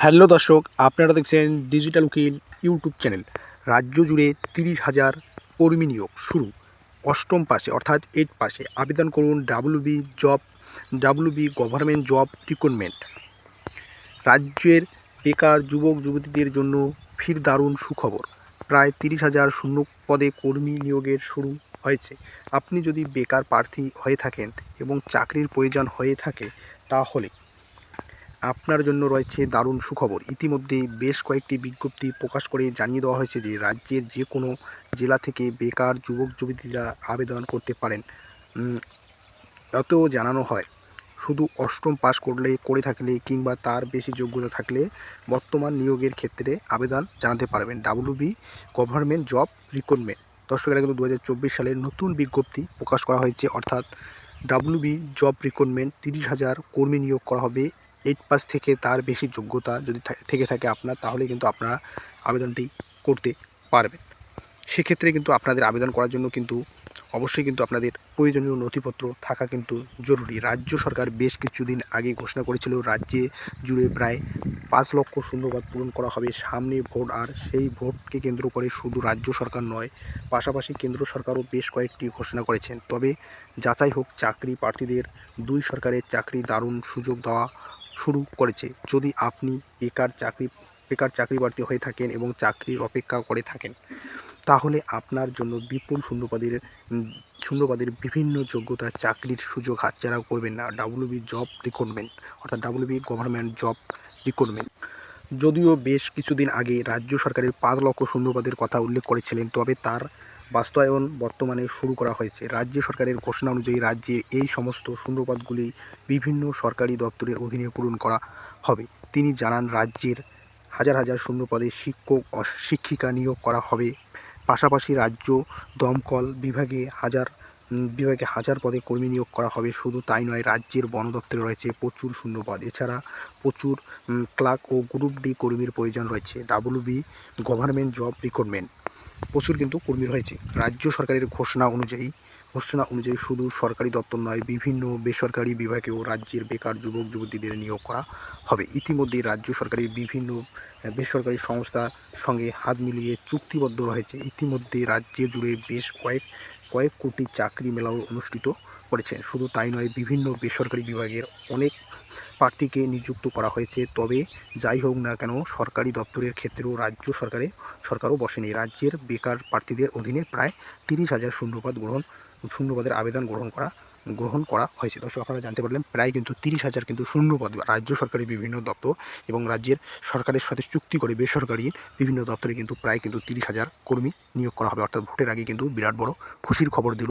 Hello দর্শক, আপনারা দেখছেন ডিজিটাল উকিল ইউটিউব চ্যানেল রাজ্য জুড়ে তিরিশ হাজার কর্মী নিয়োগ শুরু। অষ্টম পাশে, অর্থাৎ এইট পাশে আবেদন করুন WB job WB government job recruitment রাজ্যের বেকার যুবক, যুবতীদের জন্য ফির দারুণ সুখবর। প্রায় তিরিশ হাজার শূন্য পদে কর্মী নিয়োগের শুরু হয়েছে। আপনি যদি বেকার প্রার্থী হয়ে থাকেন এবং চাকরির প্রয়োজন হয়ে থাকে, তাহলে আপনার জন্য রয়েছে দারুণ সুখবর। ইতিমধ্যে বেশ কয়েকটি বিজ্ঞপ্তি প্রকাশ করে জানিয়ে দেওয়া হয়েছে যে, রাজ্যের যে কোনো জেলা থেকে বেকার যুবক, যুবতীরা আবেদন করতে পারেন। এতেও জানানো হয়, শুধু অষ্টম পাশ করলে, করে থাকলে কিংবা তার বেশি যোগ্যতা থাকলে বর্তমান নিয়োগের ক্ষেত্রে আবেদন জানাতে পারবেন। WB government job recruitment. দর্শকেরা কিন্তু দু সালের নতুন বিজ্ঞপ্তি প্রকাশ করা হয়েছে, অর্থাৎ ডাব্লিউবি জব রিক্রুটমেন্ট তিরিশ হাজার কর্মী নিয়োগ করা হবে এইট পাস থেকে তার বেশি যোগ্যতা যদি থেকে থাকে আপনার, তাহলে কিন্তু আপনারা আবেদনটি করতে পারবেন। সেক্ষেত্রে কিন্তু আপনাদের আবেদন করার জন্য কিন্তু অবশ্যই কিন্তু আপনাদের প্রয়োজনীয় নথিপত্র থাকা কিন্তু জরুরি। রাজ্য সরকার বেশ কিছুদিন আগে ঘোষণা করেছিল, রাজ্যে জুড়ে প্রায় পাঁচ লক্ষ শূন্যবাদ পূরণ করা হবে। সামনে ভোট, আর সেই ভোটকে কেন্দ্র করে শুধু রাজ্য সরকার নয়, পাশাপাশি কেন্দ্র সরকারও বেশ কয়েকটি ঘোষণা করেছেন। তবে যাচাই হোক, চাকরি প্রার্থীদের দুই সরকারের চাকরি দারুণ সুযোগ দেওয়া শুরু করেছে। যদি আপনি বেকার চাকরি বেকার চাকরি হয়ে থাকেন এবং চাকরির অপেক্ষা করে থাকেন, তাহলে আপনার জন্য বিপুল শূন্যপদের শূন্যপদের বিভিন্ন যোগ্যতা চাকরির সুযোগ হাতছাড়া করবেন না। ডাব্লিউবি জব রিক্রুটমেন্ট অর্থাৎ ডাব্লিউবি গভর্নমেন্ট জব রিক্রুটমেন্ট যদিও বেশ কিছুদিন আগে রাজ্য সরকারের পাঁচ লক্ষ শূন্যপদের কথা উল্লেখ করেছিলেন, তবে তার বাস্তবায়ন বর্তমানে শুরু করা হয়েছে। রাজ্য সরকারের ঘোষণা অনুযায়ী রাজ্যে এই সমস্ত শূন্যপদগুলি বিভিন্ন সরকারি দপ্তরের অধীনে পূরণ করা হবে। তিনি জানান, রাজ্যের হাজার হাজার শূন্যপদে শিক্ষক শিক্ষিকা নিয়োগ করা হবে। পাশাপাশি রাজ্য দমকল বিভাগে হাজার বিভাগে হাজার পদে কর্মী নিয়োগ করা হবে। শুধু তাই নয়, রাজ্যের বন দপ্তরে রয়েছে প্রচুর শূন্যপদ এছাড়া প্রচুর ক্লার্ক ও গ্রুপ ডি কর্মীর প্রয়োজন রয়েছে। WB government job recruitment. প্রচুর কিন্তু কর্মী রয়েছে। রাজ্য সরকারের ঘোষণা অনুযায়ী ঘোষণা অনুযায়ী শুধু সরকারি দপ্তর নয়, বিভিন্ন বেসরকারি বিভাগেও রাজ্যের বেকার যুবক, যুবতীদের নিয়োগ করা হবে। ইতিমধ্যে রাজ্য সরকারের বিভিন্ন বেসরকারি সংস্থার সঙ্গে হাত মিলিয়ে চুক্তিবদ্ধ হয়েছে ইতিমধ্যে রাজ্য জুড়ে বেশ কয়েক কয়েক কোটি চাকরি মেলাও অনুষ্ঠিত করেছেন শুধু তাই নয়, বিভিন্ন বেসরকারি বিভাগের অনেক প্রার্থীকে নিযুক্ত করা হয়েছে। তবে যাই হোক না কেন, সরকারি দপ্তরের ক্ষেত্রেও রাজ্য সরকারে, সরকারও বসেনি। রাজ্যের বেকার প্রার্থীদের অধীনে প্রায় তিরিশ হাজার শূন্যপদ গ্রহণ, শূন্যপদের আবেদন গ্রহণ করা গ্রহণ করা হয়েছে। দর্শক, আপনারা জানতে পারলেন, প্রায় কিন্তু তিরিশ হাজার কিন্তু শূন্যপদ রাজ্য সরকারের বিভিন্ন দপ্তর এবং রাজ্যের সরকারের সাথে চুক্তি করে বেসরকারি বিভিন্ন দপ্তরে কিন্তু প্রায় কিন্তু তিরিশ হাজার কর্মী নিয়োগ করা হবে। অর্থাৎ ভোটের আগে কিন্তু বিরাট বড় খুশির খবর দিল।